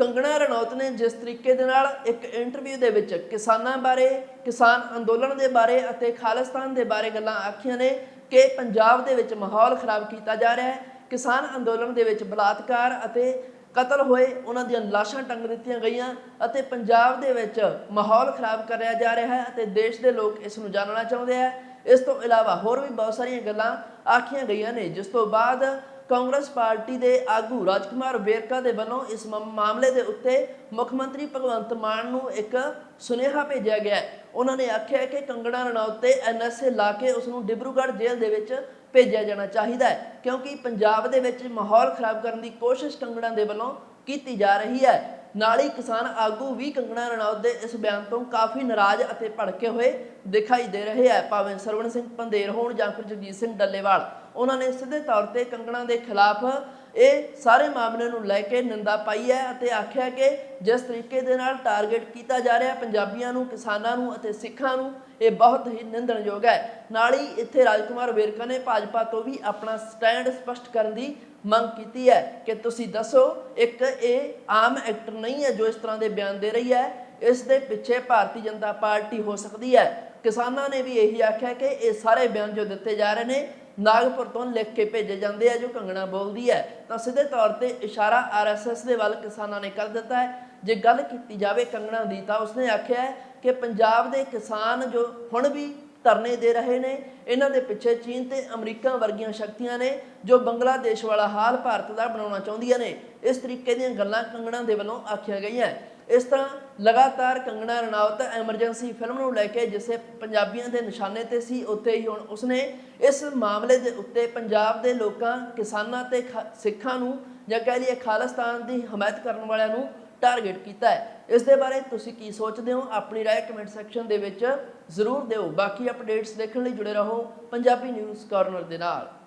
ਕੰਗਣਾ ਰਣੌਤ ਨੇ ਜਿਸ ਤਰੀਕੇ ਦੇ ਨਾਲ ਇੱਕ ਇੰਟਰਵਿਊ ਦੇ ਵਿੱਚ ਕਿਸਾਨਾਂ ਬਾਰੇ, ਕਿਸਾਨ ਅੰਦੋਲਨ ਦੇ ਬਾਰੇ ਅਤੇ ਖਾਲਿਸਤਾਨ ਦੇ ਬਾਰੇ ਗੱਲਾਂ ਆਖੀਆਂ ਨੇ ਕਿ ਪੰਜਾਬ ਦੇ ਵਿੱਚ ਮਾਹੌਲ ਖਰਾਬ ਕੀਤਾ ਜਾ ਰਿਹਾ ਹੈ। ਕਿਸਾਨ ਅੰਦੋਲਨ ਦੇ ਵਿੱਚ ਬਲਾਤਕਾਰ ਅਤੇ ਕਤਲ ਹੋਏ ਉਹਨਾਂ ਦੀਆਂ ਲਾਸ਼ਾਂ ਟੰਗ ਦਿੱਤੀਆਂ ਗਈਆਂ ਅਤੇ ਪੰਜਾਬ ਦੇ ਵਿੱਚ ਮਾਹੌਲ ਖਰਾਬ ਕਰਿਆ ਜਾ ਰਿਹਾ ਹੈ ਅਤੇ ਦੇਸ਼ ਦੇ ਲੋਕ ਇਸ ਨੂੰ ਜਾਣਨਾ ਚਾਹੁੰਦੇ ਆ ਇਸ ਤੋਂ ਇਲਾਵਾ ਹੋਰ ਵੀ ਬਹੁਤ ਸਾਰੀਆਂ ਗੱਲਾਂ ਆਖੀਆਂ ਗਈਆਂ ਨੇ, ਜਿਸ ਤੋਂ ਬਾਅਦ ਕਾਂਗਰਸ ਪਾਰਟੀ ਦੇ ਆਗੂ ਰਾਜਕੁਮਾਰ ਵੇਰਕਾ ਦੇ ਵੱਲੋਂ ਇਸ ਮਾਮਲੇ ਦੇ ਉੱਤੇ ਮੁੱਖ ਮੰਤਰੀ ਭਗਵੰਤ ਮਾਨ ਨੂੰ ਇੱਕ ਸੁਨੇਹਾ ਭੇਜਿਆ ਗਿਆ ਉਹਨਾਂ ਨੇ ਆਖਿਆ ਕਿ ਕੰਗਣਾ ਰਣੌਤ ਤੇ ਐਨਐਸਏ ਲਾ ਕੇ ਉਸ ਨੂੰ ਡਿਬਰੂਗੜ੍ਹ ਜੇਲ੍ਹ ਦੇ ਵਿੱਚ ਭੇਜਿਆ ਜਾਣਾ ਚਾਹੀਦਾ ਹੈ, ਕਿਉਂਕਿ ਪੰਜਾਬ ਦੇ ਵਿੱਚ ਮਾਹੌਲ ਖਰਾਬ ਕਰਨ ਦੀ ਕੋਸ਼ਿਸ਼ ਕੰਗਣਾ ਦੇ ਵੱਲੋਂ ਕੀਤੀ ਜਾ ਰਹੀ ਹੈ। ਨਾਲ ਹੀ ਕਿਸਾਨ ਆਗੂ ਵੀ ਕੰਗਣਾ ਰਣੌਤ ਦੇ ਇਸ ਬਿਆਨ ਤੋਂ ਕਾਫੀ ਨਾਰਾਜ਼ ਅਤੇ ਭੜਕੇ ਹੋਏ ਦਿਖਾਈ ਦੇ ਰਹੇ ਹੈ। ਭਾਵੇਂ ਸਰਵਣ ਸਿੰਘ ਪੰਦੇਰ ਹੋਣ ਜਾਂ ਫਿਰ ਜਗਜੀਤ ਸਿੰਘ ਡੱਲੇਵਾਲ। ਉਹਨਾਂ ਨੇ ਸਿੱਧੇ ਤੌਰ ਤੇ ਕੰਗਣਾ ਦੇ ਖਿਲਾਫ ਇਹ ਸਾਰੇ ਮਾਮਲੇ ਨੂੰ ਲੈ ਕੇ ਨਿੰਦਾ ਪਾਈ ਹੈ ਅਤੇ ਆਖਿਆ ਕਿ ਜਿਸ ਤਰੀਕੇ ਦੇ ਨਾਲ ਟਾਰਗੇਟ ਕੀਤਾ ਜਾ ਰਿਹਾ, ਪੰਜਾਬੀਆਂ ਨੂੰ, ਕਿਸਾਨਾਂ ਨੂੰ ਅਤੇ ਸਿੱਖਾਂ ਨੂੰ, ਇਹ ਬਹੁਤ ਹੀ ਨਿੰਦਣਯੋਗ ਹੈ। ਨਾਲ ਹੀ ਇੱਥੇ ਰਾਜਕੁਮਾਰ ਵੇਰਕਾ ਨੇ ਭਾਜਪਾ ਤੋਂ ਵੀ ਆਪਣਾ ਸਟੈਂਡ ਸਪਸ਼ਟ ਕਰਨ ਦੀ ਮੰਗ ਕੀਤੀ ਹੈ ਕਿ ਤੁਸੀਂ ਦੱਸੋ, ਇੱਕ ਇਹ ਆਮ ਐਕਟਰ ਨਹੀਂ ਹੈ ਜੋ ਇਸ ਤਰ੍ਹਾਂ ਦੇ ਬਿਆਨ ਦੇ ਰਹੀ ਹੈ। ਇਸ ਦੇ ਪਿੱਛੇ ਭਾਰਤੀ ਜਨਤਾ ਪਾਰਟੀ ਹੋ ਸਕਦੀ ਹੈ। ਕਿਸਾਨਾਂ ਨੇ ਵੀ ਇਹੀ ਆਖਿਆ ਕਿ ਇਹ ਸਾਰੇ ਬਿਆਨ ਜੋ ਦਿੱਤੇ ਜਾ ਰਹੇ ਨੇ, ਨਾਗਪੁਰ ਤੋਂ ਲਿਖ ਕੇ ਭੇਜੇ ਜਾਂਦੇ ਆ, ਜੋ ਕੰਗਣਾ ਬੋਲਦੀ ਹੈ। ਤਾਂ ਸਿੱਧੇ ਤੌਰ ਤੇ ਇਸ਼ਾਰਾ ਆਰਐਸਐਸ ਦੇ ਵੱਲ ਕਿਸਾਨਾਂ ਨੇ ਕਰ ਦਿੱਤਾ ਹੈ। ਜੇ ਗੱਲ ਕੀਤੀ ਜਾਵੇ ਕੰਗਣਾ ਦੀ, ਤਾਂ ਉਸਨੇ ਆਖਿਆ ਹੈ ਕਿ ਪੰਜਾਬ ਦੇ ਕਿਸਾਨ ਜੋ ਹੁਣ ਵੀ ਧਰਨੇ ਦੇ ਰਹੇ ਨੇ, ਇਹਨਾਂ ਦੇ ਪਿੱਛੇ ਚੀਨ ਤੇ ਅਮਰੀਕਾ ਵਰਗੀਆਂ ਸ਼ਕਤੀਆਂ ਨੇ, ਜੋ ਬੰਗਲਾਦੇਸ਼ ਵਾਲਾ ਹਾਲ ਭਾਰਤ ਦਾ ਬਣਾਉਣਾ ਚਾਹੁੰਦੀਆਂ ਨੇ। ਇਸ ਤਰੀਕੇ ਦੀਆਂ ਗੱਲਾਂ ਕੰਗਣਾ ਦੇ ਵੱਲੋਂ ਆਖੀਆਂ ਗਈਆਂ। ਇਸ ਤਰ੍ਹਾਂ ਲਗਾਤਾਰ ਕੰਗਣਾ ਰਣਾਵਤ ਐਮਰਜੈਂਸੀ ਫਿਲਮ ਨੂੰ ਲੈ ਕੇ ਜਿਸੇ ਪੰਜਾਬੀਆਂ ਦੇ ਨਿਸ਼ਾਨੇ ਤੇ ਸੀ, ਉੱਥੇ ਹੀ ਹੁਣ ਉਸਨੇ ਇਸ ਮਾਮਲੇ ਦੇ ਉੱਤੇ ਪੰਜਾਬ ਦੇ ਲੋਕਾਂ, ਕਿਸਾਨਾਂ ਤੇ ਖਾ- ਸਿੱਖਾਂ ਨੂੰ ਜਾਂ ਕਹਿ ਲਈਏ ਖਾਲਿਸਤਾਨ ਦੀ ਹਮਾਇਤ ਕਰਨ ਵਾਲਿਆਂ ਨੂੰ ਟਾਰਗੇਟ ਕੀਤਾ ਹੈ। ਇਸ ਦੇ ਬਾਰੇ ਤੁਸੀਂ ਕੀ ਸੋਚਦੇ ਹੋ? ਆਪਣੀ ਰਾਏ ਕਮੈਂਟ ਸੈਕਸ਼ਨ ਦੇ ਵਿੱਚ ਜ਼ਰੂਰ ਦਿਓ। ਬਾਕੀ ਅਪਡੇਟਸ ਦੇਖਣ ਲਈ ਜੁੜੇ ਰਹੋ ਪੰਜਾਬੀ ਨਿਊਜ਼ ਕਾਰਨਰ ਦੇ ਨਾਲ।